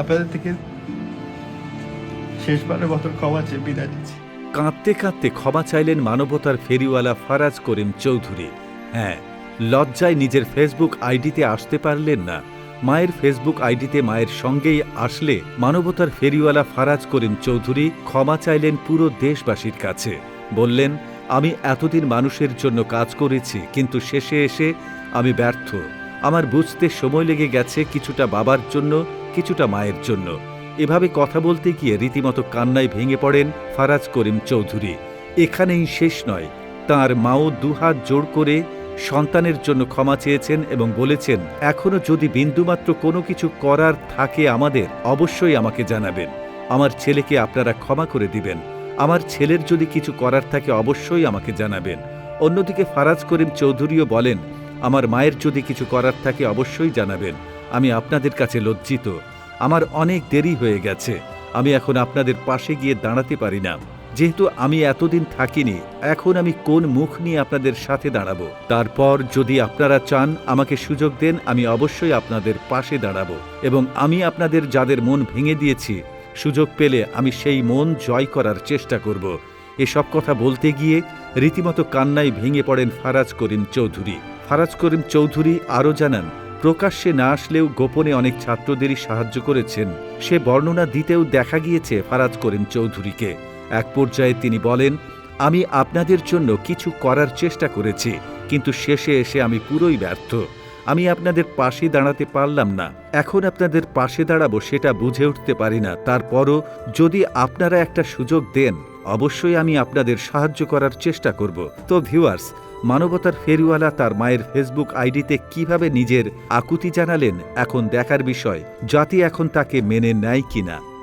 আপনাদের থেকে শেষবারের মতো ক্ষমা চেয়ে বিদায় দিচ্ছি কাঁদতে কাঁদতে ক্ষমা চাইলেন মানবতার ফেরিওয়ালা ফারাজ করিম চৌধুরী। হ্যাঁ লজ্জায় নিজের ফেসবুক আইডিতে আসতে পারলেন না। মায়ের ফেসবুক আইডিতে মায়ের সঙ্গেই আসলে মানবতার ফেরিওয়ালা ফারাজ করিম চৌধুরী ক্ষমা চাইলেন পুরো দেশবাসীর কাছে। বললেন, আমি এতদিন মানুষের জন্য কাজ করেছি, কিন্তু শেষে এসে আমি ব্যর্থ। আমার বুঝতে সময় লেগে গেছে কিছুটা বাবার জন্য কিছুটা মায়ের জন্য। এভাবে কথা বলতে গিয়ে রীতিমতো কান্নায় ভেঙে পড়েন ফারাজ করিম চৌধুরী। এখানেই শেষ নয়। তার মাও দুহাত জোড় করে সন্তানের জন্য ক্ষমা চেয়েছেন এবং বলেছেন, এখনও যদি বিন্দুমাত্র কোনো কিছু করার থাকে আমাদের, অবশ্যই আমাকে জানাবেন। আমার ছেলেকে আপনারা ক্ষমা করে দিবেন। আমার ছেলের যদি কিছু করার থাকে অবশ্যই আমাকে জানাবেন। অন্যদিকে ফারাজ করিম চৌধুরীও বলেন, আমার মায়ের যদি কিছু করার থাকে অবশ্যই জানাবেন। আমি আপনাদের কাছে লজ্জিত। আমার অনেক দেরি হয়ে গেছে। আমি এখন আপনাদের পাশে গিয়ে দাঁড়াতে পারি না। যেহেতু আমি এতদিন থাকিনি, এখন আমি কোন মুখ নিয়ে আপনাদের সাথে দাঁড়াবো? তারপর যদি আপনারা চান আমাকে সুযোগ দেন, আমি অবশ্যই আপনাদের পাশে দাঁড়াবো। এবং আমি আপনাদের যাদের মন ভেঙে দিয়েছি, সুযোগ পেলে আমি সেই মন জয় করার চেষ্টা করব। এসব কথা বলতে গিয়ে রীতিমতো কান্নায় ভেঙে পড়েন ফারাজ করিম চৌধুরী। ফারাজ করিম চৌধুরী আরও জানান প্রকাশ্যে না আসলেও গোপনে অনেক ছাত্রদেরই সাহায্য করেছেন। সে বর্ণনা দিতেও দেখা গিয়েছে ফারাজ করিম চৌধুরীকে। এক পর্যায়ে তিনি বলেন, আমি আপনাদের জন্য কিছু করার চেষ্টা করেছি, কিন্তু শেষে এসে আমি পুরোই ব্যর্থ। আমি আপনাদের পাশে দাঁড়াতে পারলাম না। এখন আপনাদের পাশে দাঁড়াবো সেটা বুঝে উঠতে পারি না। তারপরও যদি আপনারা একটা সুযোগ দেন, অবশ্যই আমি আপনাদের সাহায্য করার চেষ্টা করব। তো ভিউয়ার্স মানবতার ফেরিওয়ালা তার মায়ের ফেসবুক আইডিতে কীভাবে নিজের আকুতি জানালেন, এখন দেখার বিষয়, জাতি এখন তাকে মেনে নেয় কিনা।